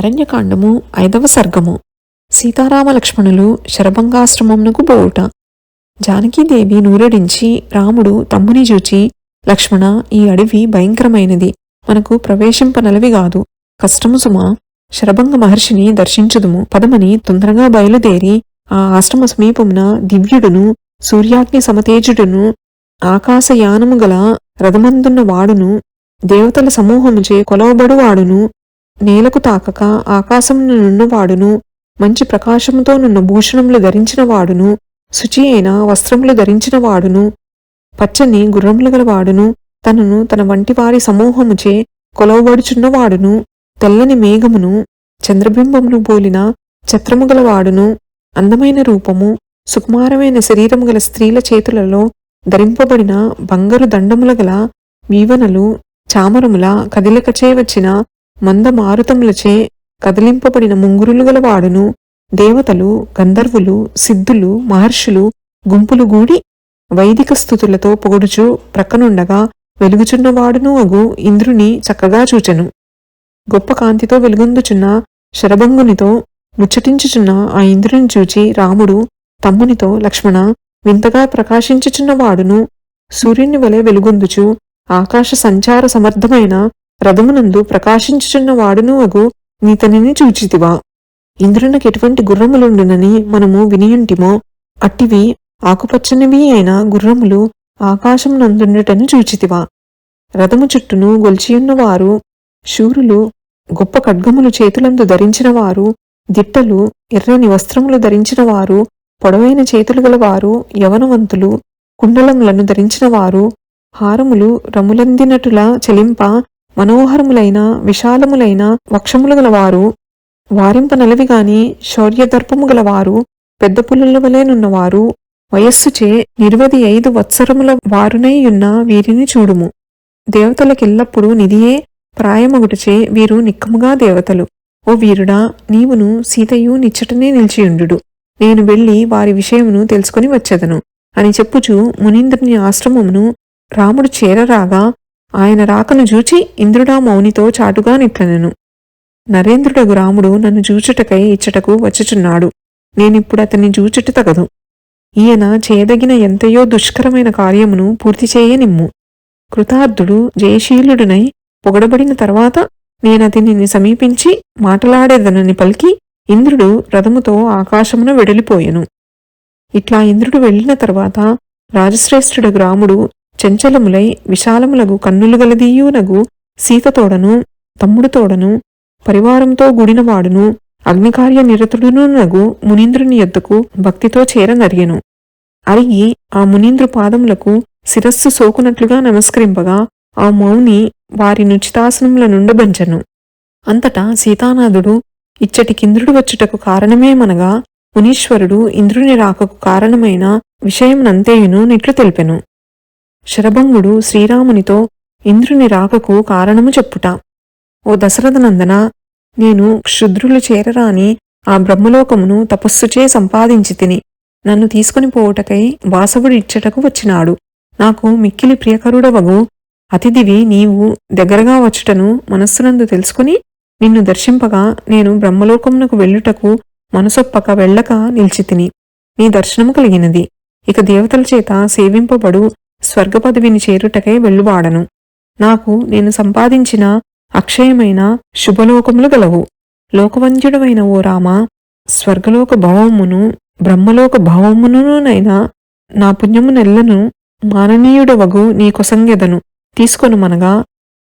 అరణ్యకాండము ఐదవ సర్గము. సీతారామ లక్ష్మణులు శరభంగాశ్రమమునకు పోవుట జానకీదేవి నూరడించి రాముడు తమ్ముని చూచి లక్ష్మణ ఈ అడవి భయంకరమైనది. మనకు ప్రవేశింపనలవి గాదు కష్టము సుమా. శరభంగ మహర్షిని దర్శించుదుము. పదమని తొందరగా బయలుదేరి ఆ ఆశ్రమ సమీపమున దివ్యుడును సూర్యాగ్ని సమతేజుడును ఆకాశయానము గల రథమందున్న వాడును దేవతల సమూహముచే కొలవబడువాడును నేలకు తాకక ఆకాశంను నున్నవాడును మంచి ప్రకాశముతో నున్న భూషణములు ధరించిన వాడును శుచి అయిన వస్త్రములు ధరించిన వాడును పచ్చని గుర్రములు గలవాడును తనను తన వంటి వారి సమూహముచే కొలవబడుచున్నవాడును తెల్లని మేఘమును చంద్రబింబమును పోలిన ఛత్రము గలవాడును అందమైన రూపము సుకుమారమైన శరీరము గల స్త్రీల చేతులలో ధరింపబడిన బంగారు దండముల గల వీవనలు చామరముల కదిలకచే వచ్చిన మంద మారుతములచే కదిలింపబడిన ముంగురులు గలవాడును దేవతలు గంధర్వులు సిద్ధులు మహర్షులు గుంపులు గూడి వైదిక స్థుతులతో పొగడుచు ప్రక్కనుండగా వెలుగుచున్నవాడును అగు ఇంద్రుని చక్కగా చూచెను. గొప్ప కాంతితో వెలుగొందుచున్న శరభంగునితో ముచ్చటించుచున్న ఆ ఇంద్రుని చూచి రాముడు తమ్మునితో లక్ష్మణ వింతగా ప్రకాశించుచున్నవాడును సూర్యుని వలె వెలుగొందుచు ఆకాశ సంచార సమర్థమైన రథమునందు ప్రకాశించుచున్న వాడును అగు నీతనిని చూచితివా. ఇంద్రునికి ఎటువంటి గుర్రములుండునని మనము వినియుంటిమో అట్టివి ఆకుపచ్చనివి అయిన గుర్రములు ఆకాశమునందుండుటను చూచితివా. రథము చుట్టూను గొల్చియున్నవారు శూరులు గొప్ప ఖడ్గములు చేతులందు ధరించినవారు దిట్టలు ఎర్రని వస్త్రములు ధరించినవారు పొడవైన చేతులు గలవారు యవనవంతులు కుండలములను ధరించిన వారు హారములు రములందినటుల చెలింప మనోహరములైన విశాలములైన వక్షములు గలవారు వారింపనలవి గాని శౌర్యదర్పము గలవారు పెద్ద పులుల వలెనున్నవారు వయస్సుచే ఇరవై ఐదు వత్సరముల వారునైయున్న వీరిని చూడుము. దేవతలకెల్లప్పుడూ నిధియే ప్రాయమగుటచే వీరు నిక్కముగా దేవతలు. ఓ వీరుడా నీవును సీతయు నిచ్చటనే నిలిచియుండు నేను వెళ్ళి వారి విషయమును తెలుసుకొని వచ్చెదను. అని చెప్పుచూ మునీంద్రుని ఆశ్రమమును రాముడు చేరరాగా ఆయన రాకను చూచి ఇంద్రుడా మౌనితో చాటుగా నిట్లనెను. నరేంద్రుడగు రాముడు నన్ను చూచుటకై ఇచ్చటకు వచ్చుచున్నాడు. నేనిప్పుడు అతన్ని చూచుట తగదు. ఈయన చేయదగిన ఎంతయో దుష్కరమైన కార్యమును పూర్తి చేయనిమ్ము కృతార్థుడు జయశీలుడునై పొగడబడిన తర్వాత నేనతనిని సమీపించి మాటలాడేదనని పలికి ఇంద్రుడు రథముతో ఆకాశమున వెడలిపోయెను. ఇట్లా ఇంద్రుడు వెళ్ళిన తర్వాత రాజశ్రేష్ఠుడు రాముడు చంచలములై విశాలములగు కన్నులు గలదీయునగు సీతతోడను తమ్ముడుతోడను పరివారంతో గుడినవాడును అగ్నికార్య నిరతుడును నగు మునీంద్రుని యొద్దకు భక్తితో చేరనరిగెను. అరిగి ఆ మునీంద్రు పాదములకు శిరస్సు సోకునట్లుగా నమస్కరింపగా ఆ మౌని వారి నుచితాసనముల నుండబంచను అంతటా సీతానాథుడు ఇచ్చటి కింద్రుడు వచ్చుటకు కారణమేమనగా మునీశ్వరుడు ఇంద్రుని రాకకు కారణమైన విషయం నంతేయును నిట్లు తెలిపెను. శరభంగుడు శ్రీరామునితో ఇంద్రుని రాకకు కారణము చెప్పుట. ఓ దశరథనందన నేను క్షుద్రులు చేరరాని ఆ బ్రహ్మలోకమును తపస్సుచే సంపాదించి తిని నన్ను తీసుకుని పోవుటకై వాసవుడిచ్చటకు వచ్చినాడు. నాకు మిక్కిలి ప్రియకరుడవగు అతిథివి నీవు దగ్గరగా వచ్చుటను మనస్సునందు తెలుసుకుని నిన్ను దర్శింపగా నేను బ్రహ్మలోకమునకు వెళ్ళుటకు మనసొప్పక వెళ్ళక నిలిచితిని. నీ దర్శనము కలిగినది. ఇక దేవతల చేత సేవింపబడు స్వర్గపదవిని చేరుటకై వెళ్ళువాడను. నాకు నేను సంపాదించిన అక్షయమైన శుభలోకములు గలవు. లోకవంద్యుడమైన ఓ రామ స్వర్గలోక భవమును బ్రహ్మలోక భవమునునైనా నా పుణ్యమునెల్లను మాననీయుడవగు నీ కొసంగెదను.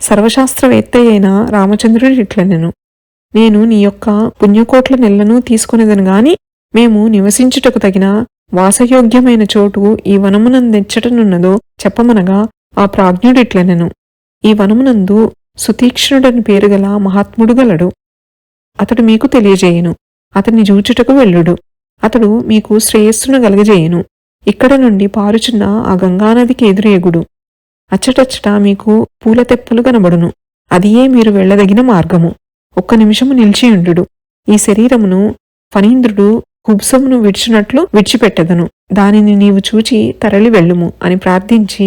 సర్వశాస్త్రవేత్త అయిన రామచంద్రుడి ఇట్లనెను. నేను నీ యొక్క పుణ్యకోట్ల నెల్లను తీసుకునేదను గాని మేము నివసించుటకు తగిన వాసయోగ్యమైన చోటు ఈ వనమునందెచ్చటనున్నదో చెప్పమనగా ఆ ప్రాజ్ఞుడిట్లనెను. ఈ వనమునందు సుతీక్ష్ణుడని పేరుగల మహాత్ముడు గలడు. అతడు మీకు తెలియజేయును. అతన్ని జూచుటకు వెళ్ళుడు. అతడు మీకు శ్రేయస్సును గలగజేయును. ఇక్కడ నుండి పారుచున్న ఆ గంగానదికి ఎదురేగుడు. అచ్చటచ్చట మీకు పూల తెప్పలు కనబడును అదియే మీరు వెళ్ళదగిన మార్గము. ఒక్క నిమిషము నిలిచియుండు ఈ శరీరమును ఫణీంద్రుడు కుబ్సమును విడిచినట్లు విడిచిపెట్టెదను. దానిని నీవు చూచి తరలి వెళ్ళుము అని ప్రార్థించి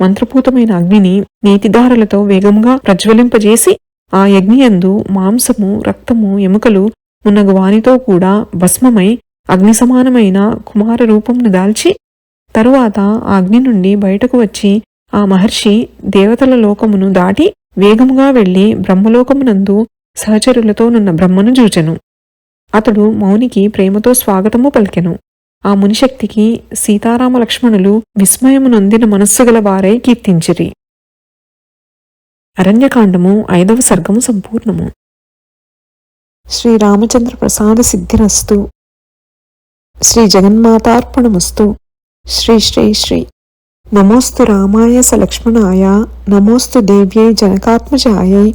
మంత్రపూతమైన అగ్నిని నీతిధారలతో వేగంగా ప్రజ్వలింపజేసి ఆ యజ్ఞయందు మాంసము రక్తము ఎముకలు మున్నగు వానితో కూడా భస్మమై అగ్ని సమానమైన కుమార రూపంను దాల్చి తరువాత ఆ అగ్ని నుండి బయటకు వచ్చి ఆ మహర్షి దేవతల లోకమును దాటి వేగముగా వెళ్ళి బ్రహ్మలోకమునందు సహచరులతో నున్న బ్రహ్మను చూచెను. అతడు మౌనికి ప్రేమతో స్వాగతము పలికెను. ఆ మునిశక్తికి సీతారామ లక్ష్మణులు విస్మయము నొందిన మనస్సు గల వారై కీర్తించిరి. అరణ్యకాండము ఐదవ సర్గము సంపూర్ణము. శ్రీరామచంద్ర ప్రసాద సిద్ధిరస్తు. శ్రీ జగన్మాతార్పణమస్తు. శ్రీ శ్రీ శ్రీ. నమోస్తు రామాయ సలక్ష్మణాయ లక్ష్మణాయ నమోస్తు దేవ్యై జనకాత్మజాయై